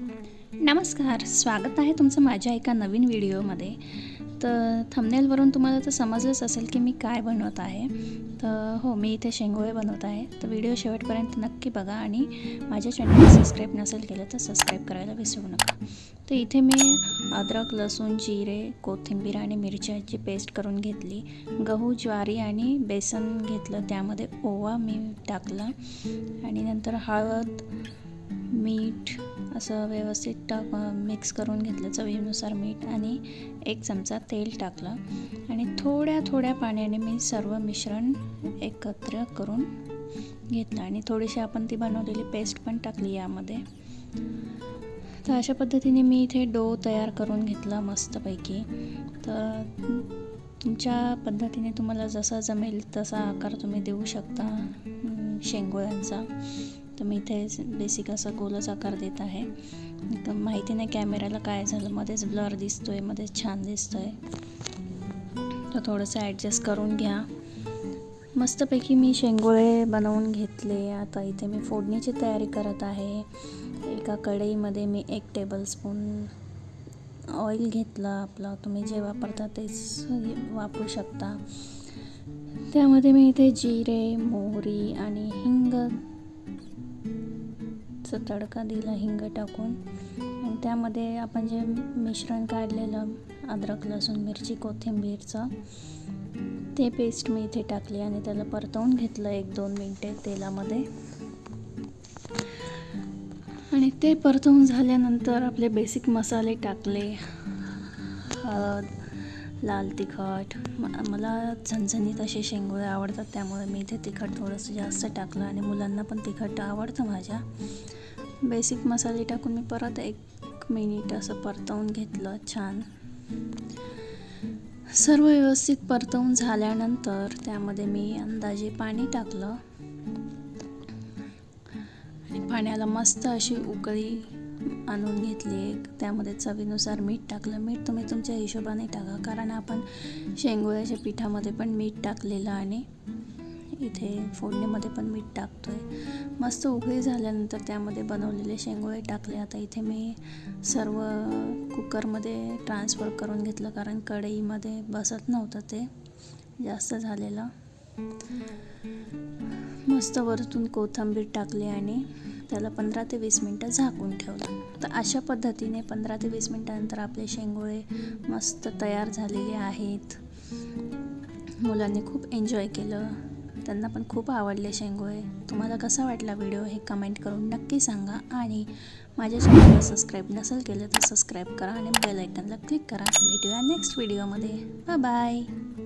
नमस्कार स्वागत आहे तुमचं माझ्या एका नवीन व्हिडिओमध्ये. तर थंबनेलवरून तुम्हाला तर समजलंच असेल की मी काय बनवत आहे. तर हो मी इथे शेंगोळे बनवत आहे. तर व्हिडिओ शेवटपर्यंत नक्की बघा आणि माझ्या चॅनलला सबस्क्राईब नसेल केलं तर सबस्क्राईब करायला विसरू नका. तर इथे मी अद्रक लसूण जिरे कोथिंबीर आणि मिरच्याची पेस्ट करून घेतली. गहू ज्वारी आणि बेसन घेतलं. त्यामध्ये ओवा मी टाकला. आणि नंतर हळद मीठ असं व्यवस्थित टाक मिक्स करून घेतलं चवीनुसार मीठ आणि एक चमचा तेल टाकलं. आणि थोड्या थोड्या पाण्याने मी सर्व मिश्रण एकत्र करून घेतलं. आणि थोडीशी आपण ती बनवलेली पेस्ट पण टाकली यामध्ये. तर अशा पद्धतीने मी इथे डो तयार करून घेतला मस्तपैकी. तर तुमच्या पद्धतीने तुम्हाला जसा जमेल तसा आकार तुम्ही देऊ शकता शेंगोळ्यांचा. तर मी इथे बेसिक असा गोलच आकार देत आहे. तर माहिती नाही कॅमेऱ्याला काय झालं मध्येच ब्लर दिसतोय मध्येच छान दिसतोय. तर थोडंसं ॲडजस्ट करून घ्या. मस्तपैकी मी शेंगोळे बनवून घेतले. आता इथे मी फोडणीची तयारी करत आहे. एका कढईमध्ये मी एक टेबलस्पून ऑइल घेतलं आपलं. तुम्ही जे वापरता तेच वापरू शकता. त्यामध्ये मी इथे जिरे मोहरी आणि हिंग चा तडका दिला हिंग टाकून. आणि त्यामध्ये आपण जे मिश्रण काढलेलं अद्रक लसूण मिरची कोथिंबीरचं ते पेस्ट मी इथे टाकली आणि त्याला परतवून घेतलं एक दोन मिनटे तेलामध्ये. आणि ते परतवून झाल्यानंतर आपले बेसिक मसाले टाकले. हळद लाल तिखट म- मला झणझणीत असे शेंगोळे आवडतात त्यामुळे मी इथे तिखट थोडंसं जास्त टाकलं आणि मुलांना पण तिखट आवडतं माझ्या. बेसिक मसाले टाकून मी परत एक मिनिट असं परतवून घेतलं छान. सर्व व्यवस्थित परतवून झाल्यानंतर त्यामध्ये मी अंदाजे पाणी टाकलं. आणि पाण्याला मस्त अशी उकळी आणून घेतली एक. त्यामध्ये चवीनुसार मीठ टाकलं. मीठ तुम्ही तुमच्या हिशोबाने टाका कारण आपण शेंगोळ्याच्या पिठामध्ये पण मीठ टाकलेलं आणि इथे फोडणीमध्ये पण मीठ टाकतो आहे मस्त उकळी झाल्यानंतर त्यामध्ये बनवलेले शेंगोळे टाकले. आता इथे मी सर्व कुकरमध्ये ट्रान्सफर करून घेतलं कारण कढईमध्ये बसत नव्हतं ते. जास्त झालेलं. मस्त वरतून कोथिंबीर टाकली आणि त्याला पंधरा ते वीस मिनटं झाकून ठेवलं. तर अशा पद्धतीने पंधरा ते वीस मिनटानंतर आपले शेंगोळे मस्त तयार झालेले आहेत. मुलांनी खूप एन्जॉय केलं. त्यांना पण खूप आवडले शेंगोळे. तुम्हाला कसा वाटला व्हिडिओ हे कमेंट करून नक्की सांगा आणि माझ्या चॅनलला सबस्क्राईब नसेल केलं तर सबस्क्राईब करा आणि बेल आयकनला क्लिक करा. भेटूया नेक्स्ट व्हिडिओमध्ये. Bye bye.